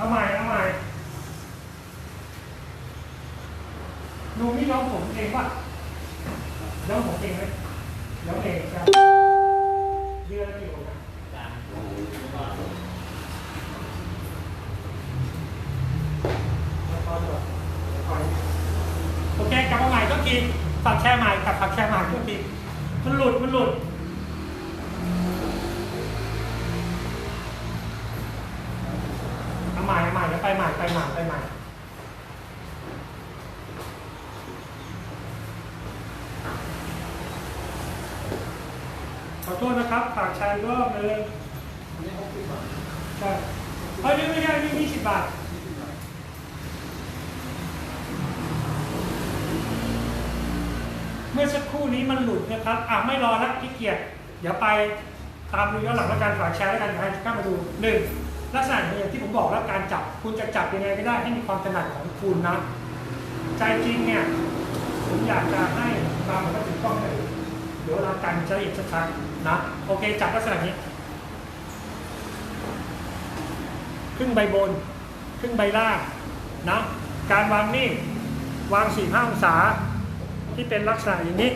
เอาใหม่เอาใหม่หนูมีน้องผมเองป่ะน้องผมเองไหมน้องเองใช่เดือนละกี่คนนะแล้วก็เดี๋ยวคอยโอเคกลับมาใหม่ก็ทีฝักแชร์ใหม่กับฝักแชร์ใหม่ก็ทีมันหลุดมันหลุด ม่เอาใหม่แล้วไปใหม่ไปใหม่ไปใหม่ขอโทษนะครับฝากแชร์รอบนึงนี่หกสิบบาทใช่เฮ้ยนี่ไม่ใช่นี่ยี่สิบบาทเมื่อสักครู่นี้มันหลุดนะครับ อะไม่รอล้วขี้เกียจ เดี๋ยวไปตามดูย้อนหลังแล้วกันฝากแชร์แล้วกันนะข้ามาดูหนึ่ง ลักษณะอย่างที่ผมบอกแล้วการจับคุณจะจับยังไงก็ได้ให้มีความถนัดของคุณนะ ใจจริงเนี่ยผมอยากจะให้ตามมันก็ถึงต้องเลยเดี๋ยวเรากันจะเอียดชัดๆนะโอเคจับลักษณะนี้ครึ่งใบบนครึ่งใบล่างนะการวางนี่วางสี่ห้าองศาที่เป็นลักษณะอย่างนี้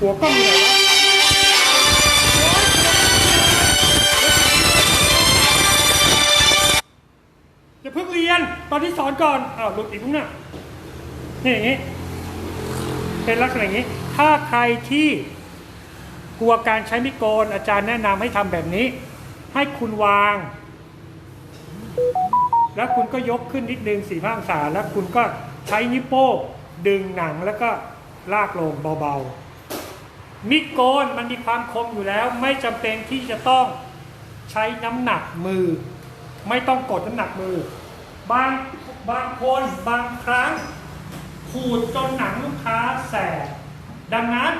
หัวกล้องอยู่ไหน เพิ่งเรียนตอนที่สอนก่อนอ้าวหลุดอีกมั้งเนี่ยนี่อย่างนี้ เป็นลักษณะอย่างนี้ ถ้าใครที่กลัวการใช้มิโกน อาจารย์แนะนำให้ทำแบบนี้ ให้คุณวาง แล้วคุณก็ยกขึ้นนิดนึงสี่ห้าองศาแล้วคุณก็ใช้นิ้วโป้งดึงหนังแล้วก็ลากลงเบาๆ มิโกนมันมีความคมอยู่แล้ว ไม่จำเป็นที่จะต้องใช้น้ำหนักมือ ไม่ต้องกดน้ำหนักมือ บางบางคนบางครั้ง ขูดจนหนังลูกค้าแสบดังนั้น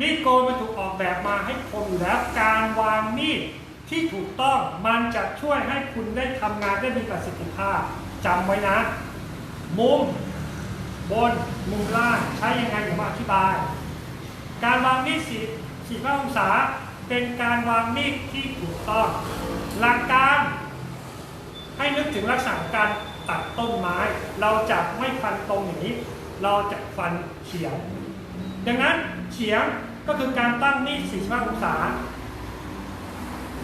มีดโกนมันถูกออกแบบมาให้คมอยู่แล้วการวางมีดที่ถูกต้องมันจะช่วยให้คุณได้ทำงานได้มีประสิทธิภาพจำไว้นะ มุมบนมุมล่างใช้ยังไงผมมาอธิบาย การวางมีดสีสี่ห้าองศาเป็นการวางมีดที่ถูกต้อง หลักการ ให้นึกถึงลักษณะของการตัดต้นไม้ เราจะไม่ฟันตรงอย่างนี้ เราจะฟันเฉียง ดังนั้นเฉียงก็คือการตั้งนี่45องศา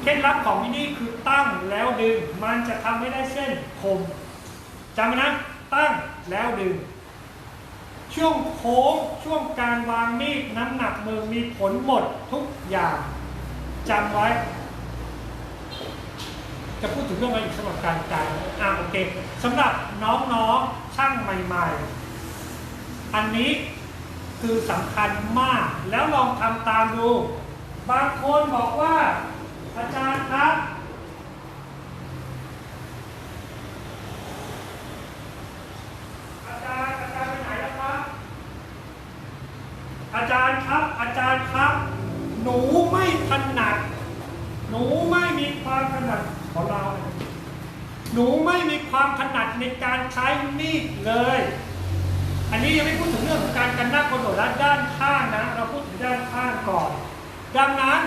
เคล็ดลับของที่นี่คือตั้งแล้วดึง มันจะทำให้ได้เส้นคมจำไว้นะตั้งแล้วดึง ช่วงโค้งช่วงการวางมีดน้ำหนักมือมีผลหมดทุกอย่างจำไว้ จะพูดถึงเรื่องอะไรอีกสำหรับการการอ่าโอเคสำหรับน้องๆช่างใหม่ๆ อันนี้คือสำคัญมากแล้วลองทำตามดู บางคนบอกว่าอาจารย์ครับ อาจารย์อาจารย์ไปไหนแล้วครับ อาจารย์ครับ อาจารย์ครับ หนูไม่ถนัด หนูไม่มีความถนัดของเรา หนูไม่มีความถนัด ในการใช้มีดเลย อันนี้ยังไม่พูดถึงเรื่องของการกันหน้าคนโดดด้านด้านข้างนะ เราพูดถึงด้านข้างก่อน ดังนั้น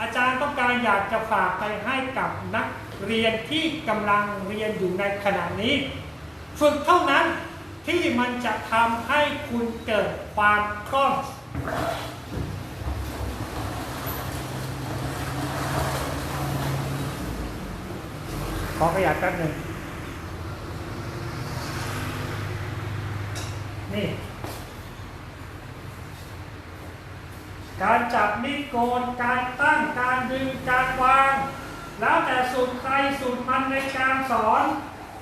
อาจารย์ต้องการอยากจะฝากไปให้กับนักเรียนที่กำลังเรียนอยู่ในขณะนี้ ฝึกเท่านั้นที่มันจะทำให้คุณเกิดความคล่องขอขยายแป๊บหนึ่งนี่ การจับมีดโกนการตั้งการดึงการวาง แล้วแต่สูตรใครสูตรมันในการสอน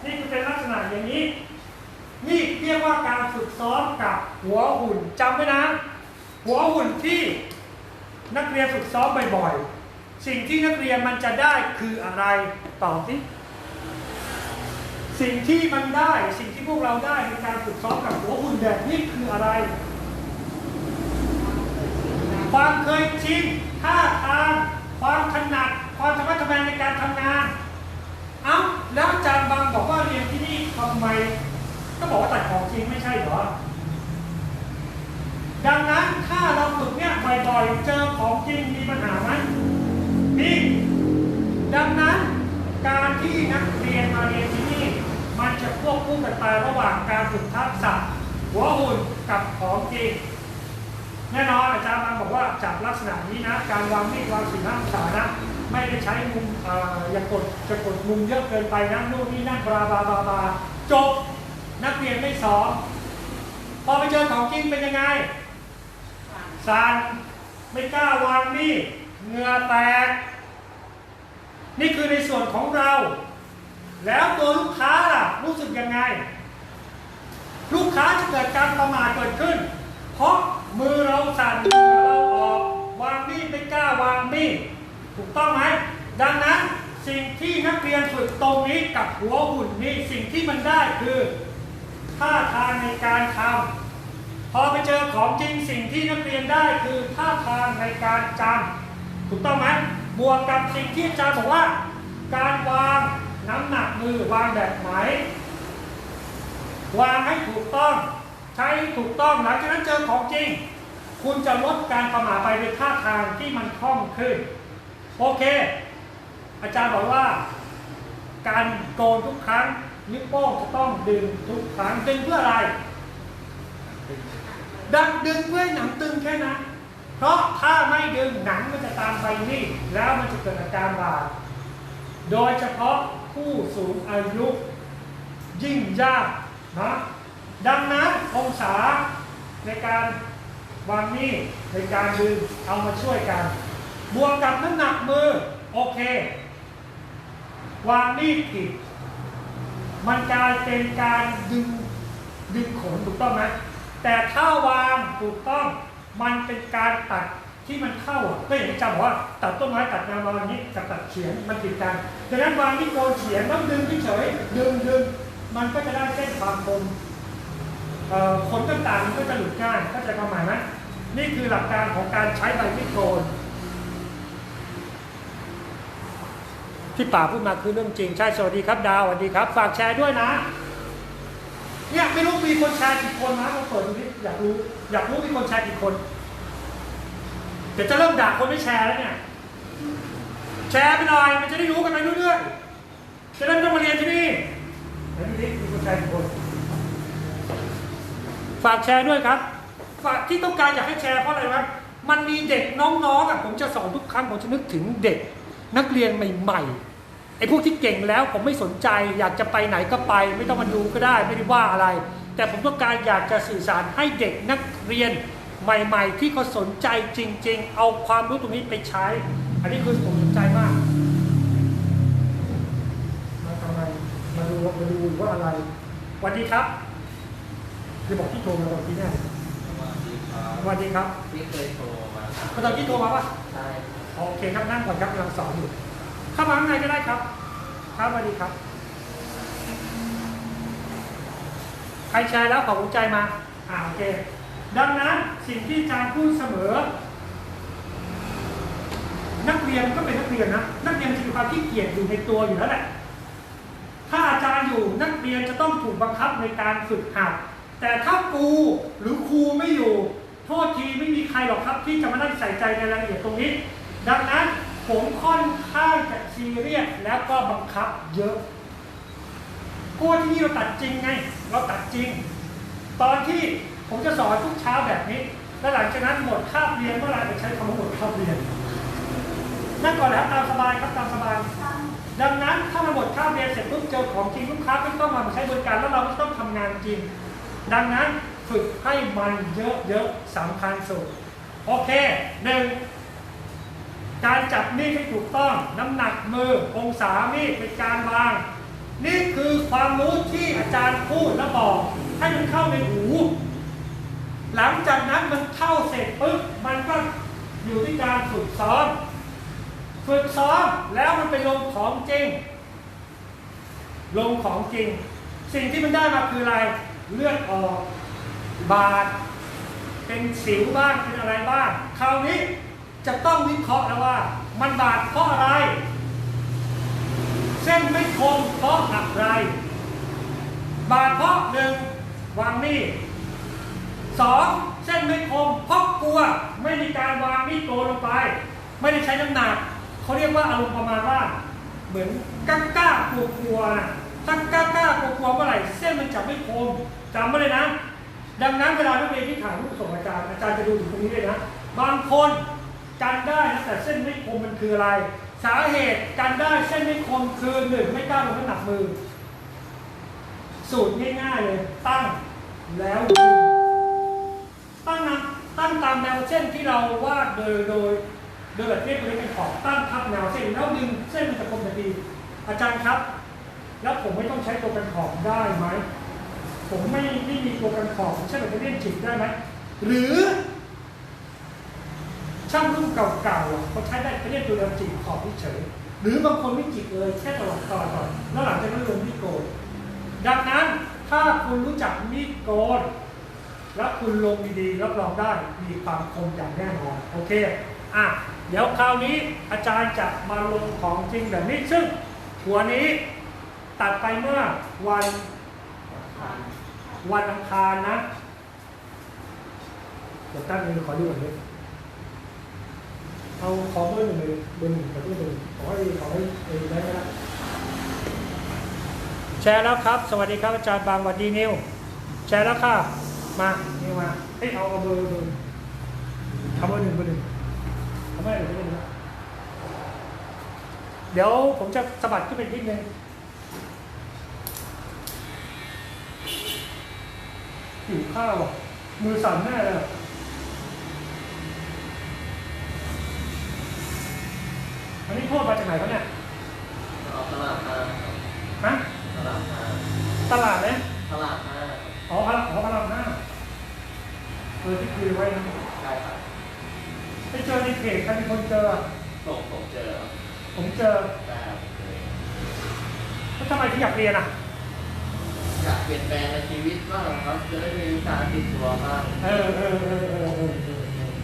นี่คือเป็นลักษณะอย่างนี้ นี่เรียกว่าการฝึกซ้อมกับหัวหุ่นจำไว้นะ หัวหุ่นที่นักเรียนฝึกซ้อมบ่อยๆ สิ่งที่นักเรียนมันจะได้คืออะไรตอบสิสิ่งที่มันได้สิ่งที่พวกเราได้ในการฝึกซ้อมกับหัวหุ่นแบบนี้คืออะไร ความเคยชินท่าทางความถนัดความสามารถทำงานในการทำงาน เอ้าแล้วอาจารย์บางบอกว่าเรียนที่นี่ทำไม ก็บอกว่าตัดของจริงไม่ใช่เหรอ ดังนั้นถ้าเราฝึกเนี่ยบ่อยๆเจอของจริงมีปัญหาไหมมีดังนั้นการที่นักเรียนมาเรียนที่นี่มันจะควบคู่กันไประหว่างการฝึกทักษะหัวหุ่นกับของจริง แน่นอนอาจารย์บางบอกว่าจากลักษณะนี้นะ การวางมีดวางสีห้าองศานะไม่ได้ใช้มุมออย่ากดจะกดมุมเยอะเกินไปนะนู่นนี่นั่นบลาบลาบลาบลาจบนักเรียนไม่สอนพอไปเจอของจริงเป็นยังไงสานไม่กล้าวางมีดเงื่อแตก นี่คือในส่วนของเรา แล้วตัวลูกค้าล่ะรู้สึกยังไง ลูกค้าจะเกิดการประมาทเกิดขึ้น เพราะ มือเราสั่นมือเราออกวางมีดไม่กล้าวางมีดถูกต้องไหมดังนั้นสิ่งที่นักเรียนฝึกตรงนี้กับหัวหุ่นนี้สิ่งที่มันได้คือท่าทางในการทำพอไปเจอของจริงสิ่งที่นักเรียนได้คือท่าทางในการจำถูกต้องไหมบวกกับสิ่งที่อาจารย์บอกว่า การวางน้ำหนักมือวางแบบไหนวางให้ถูกต้อง ใช้ถูกต้องหลังจากนั้นเจอของจริง คุณจะลดการประมาทไปในท่าทางที่มันคล่องขึ้น โอเค อาจารย์บอกว่า การโกนทุกครั้งนิ้วโป้งจะต้องดึงทุกครั้งดึงเพื่ออะไร ดังดึงเพื่อหนังตึงแค่นั้นเพราะถ้าไม่ดึงหนังมันจะตามไปนี่ แล้วมันจะเกิดอาการบาดโดยเฉพาะผู้สูงอายุยิ่งยากนะาในการวางมีดในการดึงเอามาช่วยกัน บวกกับน้ำหนักมือ โอเค วางมีดผิดมันกลายเป็นการดึงดึงขนถูกต้องไหมแต่ถ้าวางถูกต้องมันเป็นการตัดที่มันเข้าอะก็อย่างที่จำบอกว่าตัดต้นไม้ตัดแนวมาอย่างนี้กับตัดเฉียงมันติดกันดังนั้นวางที่โกนเฉียงต้องดึงเฉยดึงดึงมันก็จะได้เส้นความคม เอ่อขนต่างๆมันก็จะหลุดง่ายเข้าใจความหมายไหมนี่คือหลักการของการใช้ใบมีดโกนที่ป่าพูดมาคือเรื่องจริงใช่สวัสดีครับดาวสวัสดีครับ ฝากแชร์ด้วยนะ เนี่ยไม่รู้มีคนแชร์กี่คนนะลองเปิดดูดิอยากรู้ อยากรู้มีคนแชร์กี่คน เดี๋ยวจะเริ่มด่าคนไม่แชร์แล้วเนี่ย แชร์ไปหน่อยมันจะได้รู้กันไปเรื่อยๆจะได้ไม่ต้องมาเรียนที่นี่ไหนดูดิมีคนแชร์กี่คน ฝากแชร์ด้วยครับ ฝากที่ต้องการอยากให้แชร์เพราะอะไรวะมันมีเด็กน้องๆอะผมจะสอนทุกครั้งผมจะนึกถึงเด็กนักเรียนใหม่ๆไอ้พวกที่เก่งแล้วผมไม่สนใจ อยากจะไปไหนก็ไป ไม่ต้องมาดูก็ได้ไม่ได้ว่าอะไร แต่ผมต้องการอยากจะสื่อสารให้เด็กนักเรียนใหม่ ๆ ที่เขาสนใจจริง ๆ เอาความรู้ตรงนี้ไปใช้ อันนี้คือผมสนใจมากมาทำไมมาดูมาดูว่าอะไรสวัสดีครับ จะบอกที่โทรมาตอนที่แน่สวัสดีครับสวัสดีครับที่เคยโทรมาครับตอนที่โทรมาปะใช่โอเคครับนั่งก่อนครับกำลังสอนอยู่เข้ามาข้างในก็ได้ครับครับสวัสดีครับ ใครแชร์แล้วขอหัวใจมาอ่าโอเค ดังนั้นสิ่งที่อาจารย์พูดเสมอ นักเรียนก็เป็นนักเรียนนะ นักเรียนจะมีความขี้เกียจอยู่ในตัวอยู่แล้วแหละถ้าอาจารย์อยู่นักเรียนจะต้องถูกบังคับในการฝึกหัด แต่ถ้าครูหรือครูไม่อยู่ โทษทีไม่มีใครหรอกครับ ที่จะมานั่งใส่ใจในรายละเอียดตรงนี้ ดังนั้นผมค่อนข้างจะซีเรียสแล้วก็บังคับเยอะกลัวที่นี่เราตัดจริงไง เราตัดจริง ตอนที่ผมจะสอนทุกเช้าแบบนี้ แล้วหลังจากนั้นหมดคาบเรียนเมื่อไรจะใช้คำว่าหมดคาบเรียน นั่งก่อนแล้วตามสบายครับตามสบายดังนั้นถ้าเราหมดค่าเรียนเสร็จปุ๊บเจอของจริงลูกค้าไม่ต้องมาใช้บริการแล้วเราไม่ต้องทำงานจริง ดังนั้นฝึกให้มันเยอะๆสำคัญสุด โอเคหนึ่งการจับมีดให้ถูกต้อง น้ำหนักมือองศามีดเป็นการวาง นี่คือความรู้ที่อาจารย์พูดและบอกให้มันเข้าในหู หลังจากนั้นมันเข้าเสร็จปุ๊บมันก็อยู่ที่การฝึกซ้อมฝึกซ้อมแล้วมันไปลงของจริง ลงของจริง สิ่งที่มันได้มาคืออะไร เลือดออก บาด เป็นสิวบ้าง เป็นอะไรบ้าง คราวนี้จะต้องวิเคราะห์แล้วว่า มันบาดเพราะอะไร เส้นไม่คมเพราะอะไร บาดเพราะหนึ่งวางมีดสองเส้นไม่คมเพราะกลัวไม่มีการวางมีดโกลงไป ไม่ได้ใช้น้ำหนักเขาเรียกว่าอารมณ์ประมาณว่า เหมือนกล้ากล้ากลัวกลัวนะ ถ้ากล้ากล้ากลัวเมื่อไหร่เส้นมันจะไม่คมจำไว้เลยนะ ดังนั้นเวลานักเรียนที่ถายรูปส่งอาจารย์อาจารย์จะดูถึงตรงนี้เลยนะ บางคนกันได้นะแต่เส้นไม่คมมันคืออะไร สาเหตุกันได้เส้นไม่คมคือหนึ่งไม่กล้าลงน้ำหนักมือ สูตรง่ายๆเลยตั้งแล้วตั้งนะตั้งตามแนวเส้นที่เราวาดโดยโดยโดยแบบเรียบเรียงเป็นขอบตั้งทับแนวเส้นแล้วดึงเส้นมันจะคมทันทีอาจารย์ครับ แล้วผมไม่ต้องใช้ตัวกันขอบได้ไหม ผมไม่ไม่มีตัวกันขอบผมใช้แบบเล่นจิกได้ไหม หรือช่างรุ่นเก่าๆเขาใช้ได้ไปเล่นตัวเดียวจิกขอบเฉย หรือบางคนไม่จิกเลยแค่ตลอดตลอดก่อนแล้วหลังจากนั้นลงมีดโกนดังนั้นถ้าคุณรู้จักมีดโกนแล้วคุณลงดีๆรับรองได้มีความคมอย่างแน่นอนโอเคอะเดี๋ยวคราวนี้อาจารย์จะมาลงของจริงแบบนี้ซึ่งหัวนี้ ตัดไปเมื่อวันวันอังคารนะเดี๋ยวตั้งนี้ขอดูก่อนเลยเอาขอเบอร์หนึ่งเลยเบอร์หนึ่งกับเบอร์หนึ่งขอให้ขอให้เออได้ไหมล่ะแชร์แล้วครับ สวัสดีครับอาจารย์บางสวัสดีนิวแชร์แล้วค่ะมานี่มาเฮ้ยเอาเอาเบอร์เบอร์เอาเบอร์หนึ่งเบอร์หนึ่งเอาไม่ได้เบอร์หนึ่งเดี๋ยวผมจะสะบัดขึ้นไปนิดนึง หิวข้าวอะมือสั่นแน่เลยอะอันนี้โทษมาจากไหนครับเนี่ยเอาตลาดห้าฮะตลาดห้าตลาดเนี่ยตลาดห้าอ๋อพระอ๋อพระรามห้าเออที่คุยไว้นะใช่ครับไปเจอในเพจใครเป็นคนเจอผมผมเจอ ผมเจอแต่ผมเจอแล้วทำไมถึงอยากเรียนอะ อยากเปลี่ยนแปลงในชีวิตบ้างครับจะได้มีวิชาติดตัวบ้างเออเออเออเออเออเออ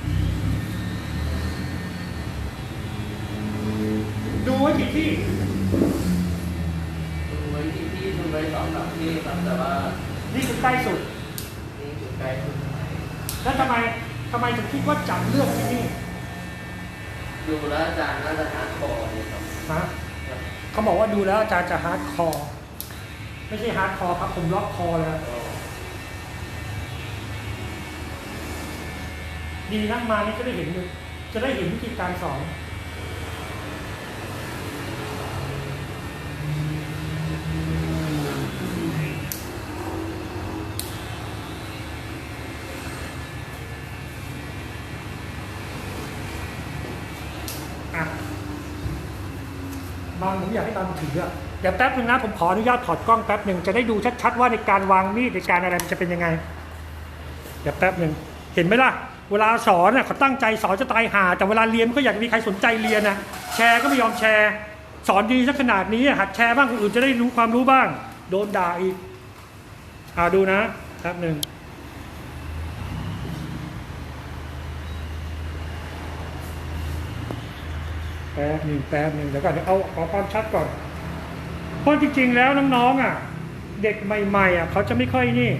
ดูไว้กี่ที่ดูไว้ที่ที่ดูไว้สองสามที่ครับแต่ว่านี่คือใกล้สุดนี่คือใกล้สุดไหนแล้วทำไมทำไมถึงคิดว่าจับเลือกที่นี่ดูแล้วอาจารย์น่าจะหาคอเลยครับฮะเขาบอกว่าดูแล้วอาจารย์จะฮาร์ดคอร์ ไม่ใช่ฮาร์ดคอร์ครับ ผมล็อกคอเลยครับก็ดีนะมานี่จะได้เห็นเลยจะได้เห็นวิธีการสอนอะบางผมอยากให้ตามถืออะ เดี๋ยวแป๊บนึงนะผมขออนุญาตถอดกล้องแป๊บหนึ่งจะได้ดูชัดๆว่าในการวางมีดในการอะไรมันจะเป็นยังไง เดี๋ยวแป๊บหนึ่งเห็นไหมล่ะ เวลาสอนน่ะเขาตั้งใจสอนจะตายหา แต่เวลาเรียนก็อยากมีใครสนใจเรียนนะแชร์ก็ไม่ยอมแชร์ สอนดีสักขนาดนี้หัดแชร์บ้างคนอื่นจะได้รู้ความรู้บ้าง โดนด่าอีกอ่าดูนะแป๊บหนึ่งแป๊บหนึ่งแป๊บหนึ่งเดี๋ยวก่อนเดี๋ยวเอาขอความชัดก่อน เพราะจริง ๆ แล้วน้องๆอะ เด็กใหม่ๆอะเขาจะไม่ค่อยนี่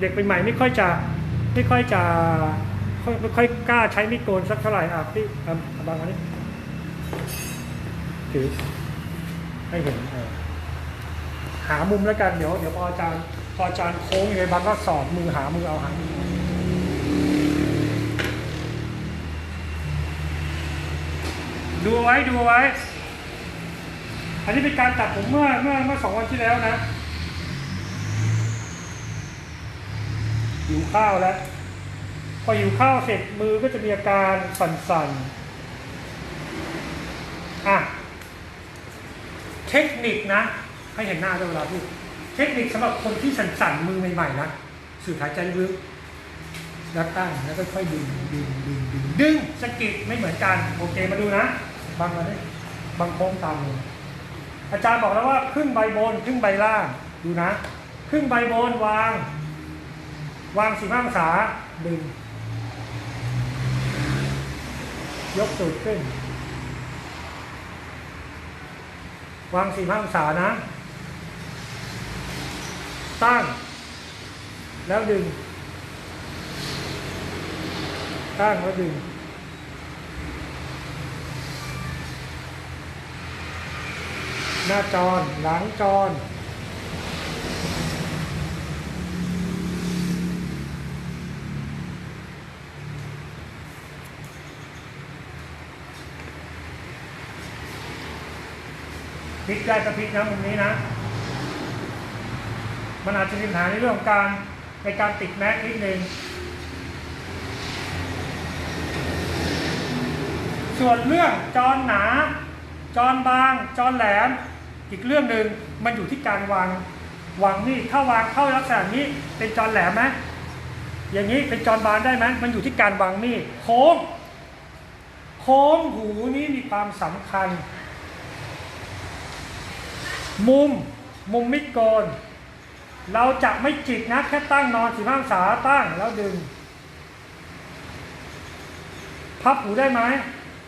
เด็กใหม่ๆไม่ค่อยจะไม่ค่อยจะไม่ค่อยกล้าใช้มีดโกนสักเท่าไหร่อะพี่อะบางอันนี้ถือให้เห็นหามุมแล้วกันเดี๋ยวเดี๋ยวพออาจารย์พออาจารย์โค้งยังไงบางก็สอดมือหามือเอาหาดูไว้ดูไว้ อันนี้เป็นการตัดผมเมื่อเมื่อเมื่อสองวันที่แล้วนะหิวข้าวแล้ว พอหิวข้าวเสร็จมือก็จะมีอาการสั่นๆอะเทคนิคนะ ให้เห็นหน้าด้วยเวลาพูดเทคนิคสำหรับคนที่สั่นๆมือใหม่ๆนะสูดหายใจลึกแล้วตั้งแล้วก็ค่อยดึงดึงดึงดึงดึงสกิดไม่เหมือนกัน โอเคมาดูนะ บางมาได้บางโค้งตามเลย อาจารย์บอกแล้วว่าครึ่งใบบนครึ่งใบล่างดูนะ ครึ่งใบบนวาง วางสิบห้าองศาดึง ยกสูดขึ้น วางสี่ห้าองศานะ ตั้ง แล้วดึง ตั้งแล้วดึง หน้าจรหลังจรพลิกได้ก็พลิกนะมุมนี้นะ มันอาจจะมีปัญหาในเรื่องของการในการติดแม็กนิดนึง ส่วนเรื่องจรหนาจรบางจรแหลม อีกเรื่องหนึ่งมันอยู่ที่การวางวางมีดถ้าวางเข้าลักษณะนี้เป็นจรแหลมไหมอย่างนี้เป็นจรบางได้ไหมมันอยู่ที่การวางมีดโค้ง โค้งหูนี้มีความสำคัญ มุมมุมมิดโกน เราจะไม่จิกนะแค่ตั้งนอนสี่ห้าองศาตั้งแล้วดึง พับหูได้ไหม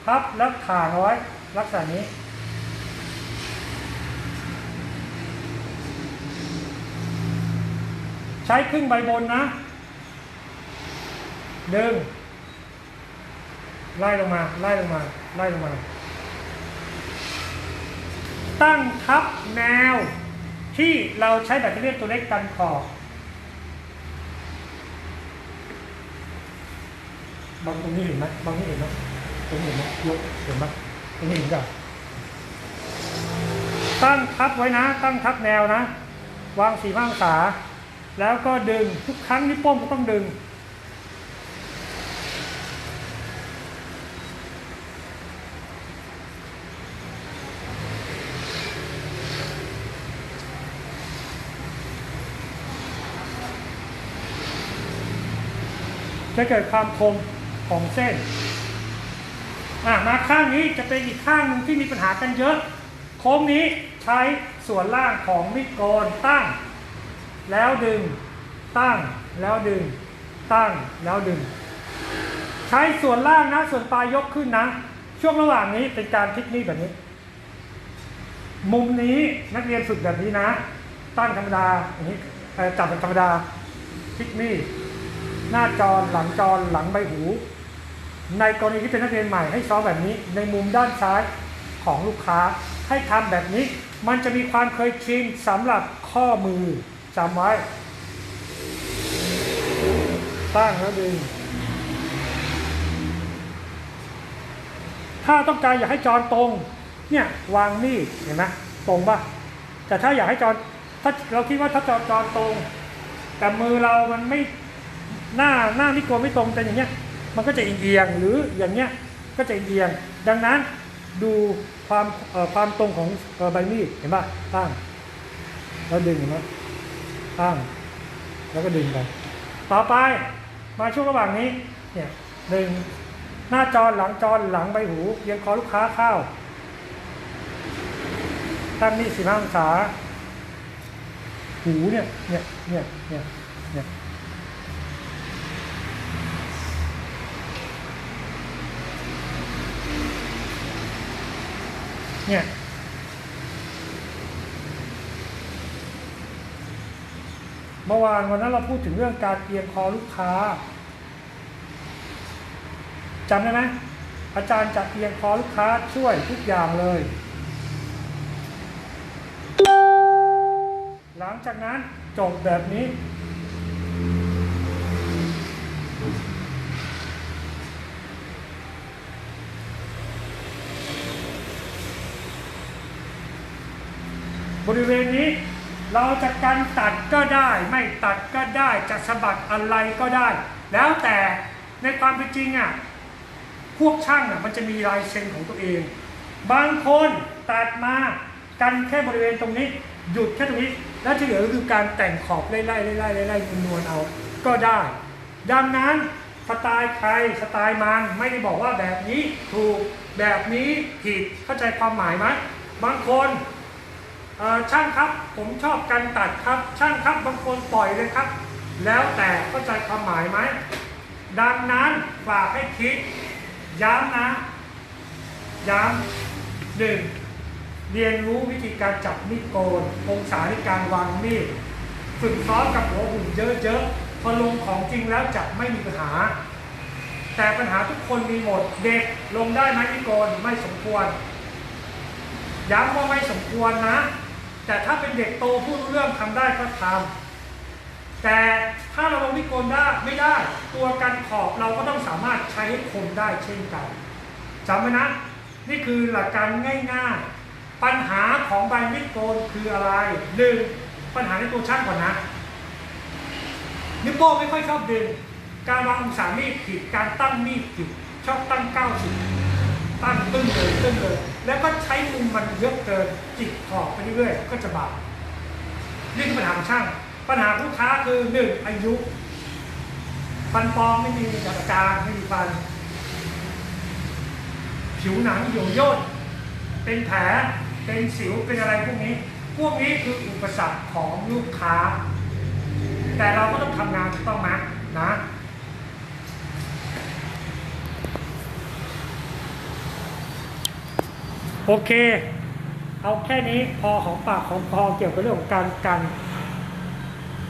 พับแล้วถ่างเอาไว้ลักษณะนี้ ใช้ครึ่งใบบนนะ ดึง ไล่ลงมา ไล่ลงมา ไล่ลงมา ตั้งทับแนวที่เราใช้แบตเตอรี่ตัวเล็กกันขอบบางตรงนี้เห็นไหมบางนี้เห็นไหมตรงนี้เห็นไหมยกเห็นไหมตรงนี้เห็นกับตั้งทับไว้นะ ตั้งทับแนวนะ วางสี่องศา แล้วก็ดึงทุกครั้งที่วโป้งก็ต้องดึง จะเกิดความคมของเส้นอะมาข้างนี้จะเป็นอีกข้างหนึ่งที่มีปัญหากันเยอะ โค้งนี้ใช้ส่วนล่างของมิดโกนตั้ง แล้วดึง ตั้งแล้วดึง ตั้งแล้วดึง ใช้ส่วนล่างนะ ส่วนปลายยกขึ้นนะ ช่วงระหว่างนี้เป็นการพลิกนี่แบบนี้ มุมนี้นักเรียนฝึกแบบนี้นะ ตั้งธรรมดาอย่างนี้จับเป็นธรรมดาพลิกนี่หน้าจอหลังจอหลังใบหู ในกรณีที่เป็นนักเรียนใหม่ให้ซ้อมแบบนี้ ในมุมด้านซ้ายของลูกค้าให้ทำแบบนี้ มันจะมีความเคยชินสำหรับข้อมือ จำไว้ ตั้งแล้วดึง ถ้าต้องการอยากให้จอตรง เนี่ยวางมีดเห็นไหมตรงปะแต่ถ้าอยากให้จอถ้าเราคิดว่าถ้าจอจอตรง แต่มือเรามันไม่หน้าหน้ามิโกนไม่ตรงเป็นอย่างเงี้ย มันก็จะเอียงหรืออย่างเงี้ยก็จะเอียง ดังนั้นดูความความตรงของใบมีดเห็นป่ะตั้งแล้วดึงเห็นไหม ตั้ง แล้วก็ดึงไป ต่อไปมาช่วงระหว่างนี้ เนี่ยดึงหน้าจอหลังจอหลังใบหูเอียงคอลูกค้าเข้าตั้งนี่สิบห้าองศา หูเนี่ย เนี่ย เนี่ย เนี่ย เนี่ยเนี่ย เมื่อวานวันนั้นเราพูดถึงเรื่องการเอียงคอลูกค้าจำได้ไหมอาจารย์จะเอียงคอลูกค้าช่วยทุกอย่างเลย หลังจากนั้นจบแบบนี้ บริเวณนี้ เราจะกันตัดก็ได้ไม่ตัดก็ได้จะสะบัดอะไรก็ได้ แล้วแต่ในความเป็นจริงอะพวกช่างอะมันจะมีลายเซ็นของตัวเอง บางคนตัดมากันแค่บริเวณตรงนี้ หยุดแค่ตรงนี้ แล้วที่เหลือก็คือการแต่งขอบไล่ๆไล่ๆไล่ๆนวลเอาก็ได้ ดังนั้นสไตล์ใครสไตล์มันไม่ได้บอกว่าแบบนี้ถูกแบบนี้ผิดเข้าใจความหมายไหมบางคน ช่างครับผมชอบการตัดครับ ช่างครับบางคนปล่อยเลยครับ แล้วแต่เข้าใจความหมายไหม ดังนั้นฝากให้คิด ย้ำนะ ย้ำหนึ่งเรียนรู้วิธีการจับมีดโกนองศาในการวางมีดฝึกซ้อมกับหัวหุ่นเยอะๆพอลงของจริงแล้วจะไม่มีปัญหา แต่ปัญหาทุกคนมีหมดเด็กลงได้ไหมมีดโกนไม่สมควรย้ำว่าไม่สมควรนะ แต่ถ้าเป็นเด็กโตพูดรู้เรื่องทำได้ก็ทำแต่ถ้าเราลงมิโกนได้ไม่ได้ ตัวกันขอบเราก็ต้องสามารถใช้ให้คมได้เช่นกันจำไว้นะ นี่คือหลักการง่ายๆ ปัญหาของใบมิดโกนคืออะไรหนึ่งปัญหาในตัวช่างก่อนนะนิ้วโป้งไม่ค่อยชอบดึง การวางองศามีดผิดการตั้งมีดผิดชอบตั้ง90ตั้งตึ้งเลยตึ้งเลย แล้วก็ใช้มุมมันเยอะเกินจิกขอบไปเรื่อยๆก็จะบาดนี่คือปัญหาของช่าง ปัญหาลูกค้าคือหนึ่งอายุฟันปลอมไม่มีจัดการไม่มีฟัน ผิวหนังโยโย่นเป็นแผลเป็นสิวเป็นอะไรพวกนี้ พวกนี้คืออุปสรรคของลูกค้า แต่เราก็ต้องทำงานถูกต้องไหมนะ โอเค เอาแค่นี้พอของปากของคอเกี่ยวกับเรื่องของการกัน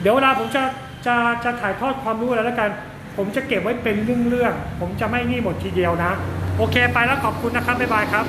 เดี๋ยวเวลาผมจะจะจะถ่ายทอดความรู้อะไรแล้วกัน ผมจะเก็บไว้เป็นเรื่องๆผมจะไม่นี่หมดทีเดียวนะ โอเคไปแล้วขอบคุณนะครับบ๊ายบายครับ